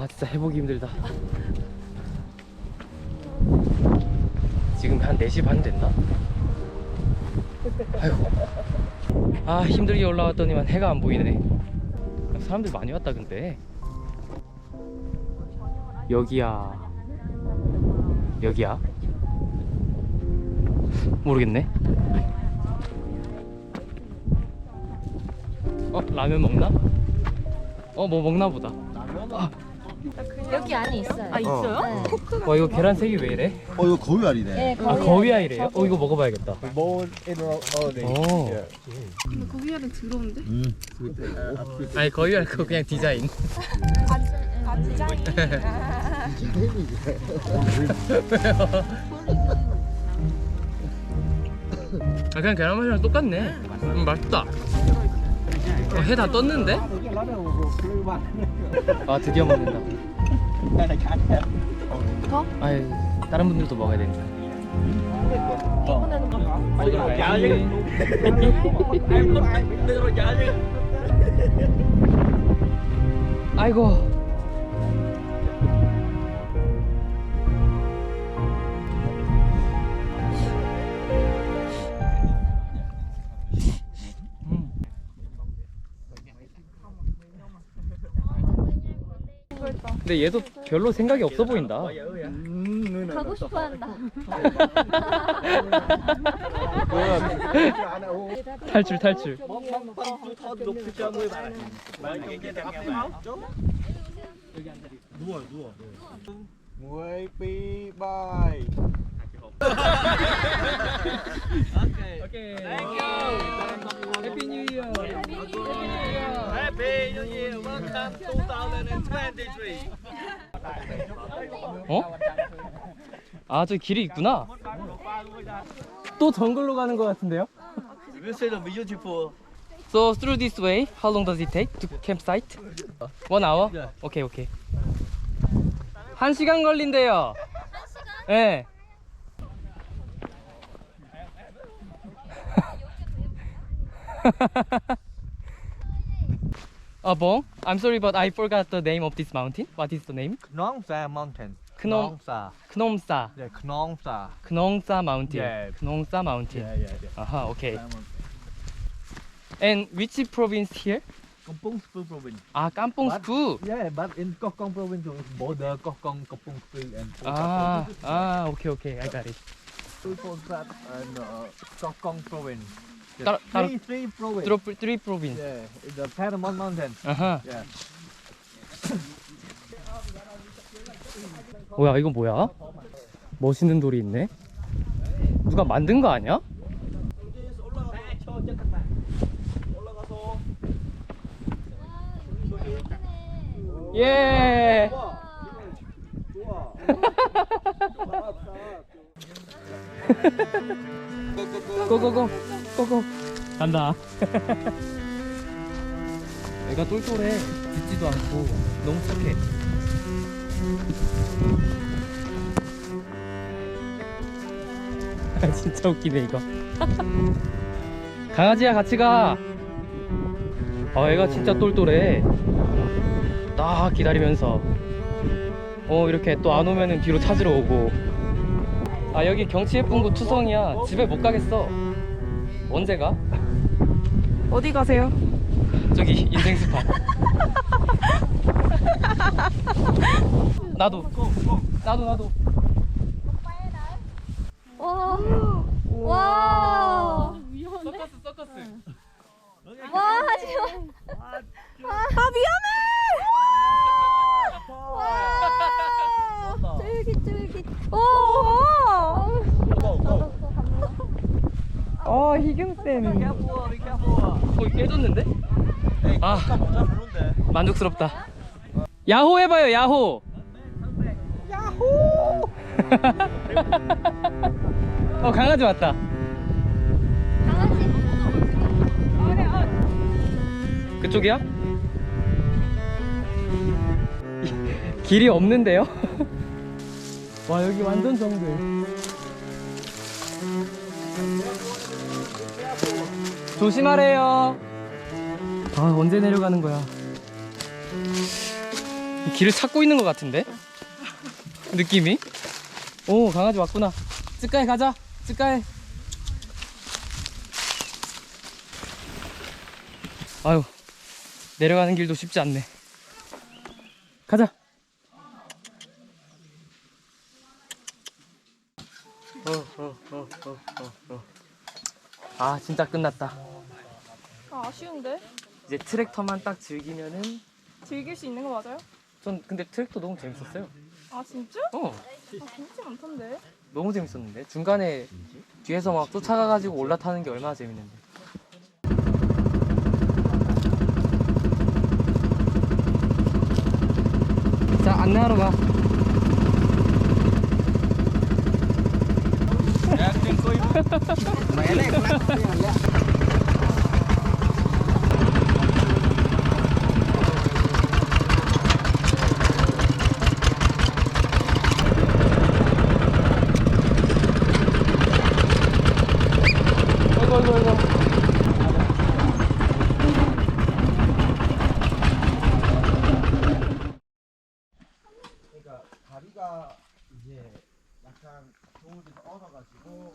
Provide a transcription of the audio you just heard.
아 진짜 해보기 힘들다. 지금 한 4시 반 됐나? 아이고 아 힘들게 올라왔더니만 해가 안 보이네. 사람들 많이 왔다 근데. 여기야. 여기야? 모르겠네. 어 라면 먹나? 어 뭐 먹나 보다 여기 안에 있어요. 아 있어요? 네. 와 이거 계란 색이 왜 이래? 어 이거 거위 알이네. 네, 아 거기 거위알이래요? 어 이거 먹어봐야겠다 Born in all day. 오. 근데 거기야는 들어온데? 음. 아니 거위알 그거 그냥 디자인 아 그냥 계란 맛이랑 똑같네 음, 맛있다 어, 해다 떴는데? 아 드디어 먹는다 더? 아유 다른 분들도 먹어야 되니까 아이고 근데 얘도 별로 생각이 없어 보인다. 가고 싶어 한다. 탈출 탈출. 누워 누워. 무에이 삐 바이. 오케이. Happy New Year, welcome 2023. 어? 아, 저 길이 있구나. 또 정글로 가는 것 같은데요? You say the beautiful. So through this way, how long does it take to campsite? One hour? Yeah. 오케이 오케이. 한 시간 걸린대요. 예. 네. 아, bon. I'm sorry, but I forgot the name of this mountain. What is the name? Knong Sa Mountain. Knong- Sa. 크놈사. Yeah, Knong Sa. 크농사 mountain. Yeah. 크농사 mountain. Yeah, yeah, yeah. 아하, 오케이. And which province here? Kampong Spur Province. 아, 깜뽕스프. Yeah, but in Koh Kong Province, it's border Koh Kong, Kampong Spur, and 아, 아, 오케이 오케이. I got it. Pongkat and uh, Koh Kong Province. Tar- tar- three, three province. Three, three province. Yeah, in the Paramount Mountain. 아하. Yeah. 뭐야, 이건 뭐야? 멋있는 돌이 있네. 누가 만든 거 아니야? 예. 고고고 고고 간다. 애가 똘똘해. 짖지도 않고 너무 착해. 아, 진짜 웃기네 이거. 강아지야 같이 가. 아 애가 진짜 똘똘해. 딱 기다리면서. 어 이렇게 또 안 오면은 뒤로 찾으러 오고. 아 여기 경치 예쁜 곳 투성이야. 집에 못 가겠어. 언제 가? 어디 가세요? 저기 인생 스파. 나도. 나도 나도. 와. 와. 서커스 서커스. 와, 하지마. 아 미안해! 어 희경쌤 거기 깨졌는데? 아 만족스럽다. 야호 해봐요 야호. 야호. 어 강아지 왔다. 그쪽이야? 길이 없는데요? 와 여기 완전 정글. 조심하래요. 아 언제 내려가는 거야? 길을 찾고 있는 것 같은데? 느낌이? 오 강아지 왔구나 쯔까에 가자 쯔까에 아유 내려가는 길도 쉽지 않네 가자 아 진짜 끝났다 아, 아쉬운데? 이제 트랙터만 딱 즐기면은 즐길 수 있는 거 맞아요? 전 근데 트랙터 너무 재밌었어요 아, 진짜? 어 아, 재밌지 않던데? 너무 재밌었는데 중간에 뒤에서 막 쫓아가가지고 올라타는 게 얼마나 재밌는데 자 안내하러 가 아이고 아이고 아이고 그러니까 다리가 이제 약간 데서 얼어가지고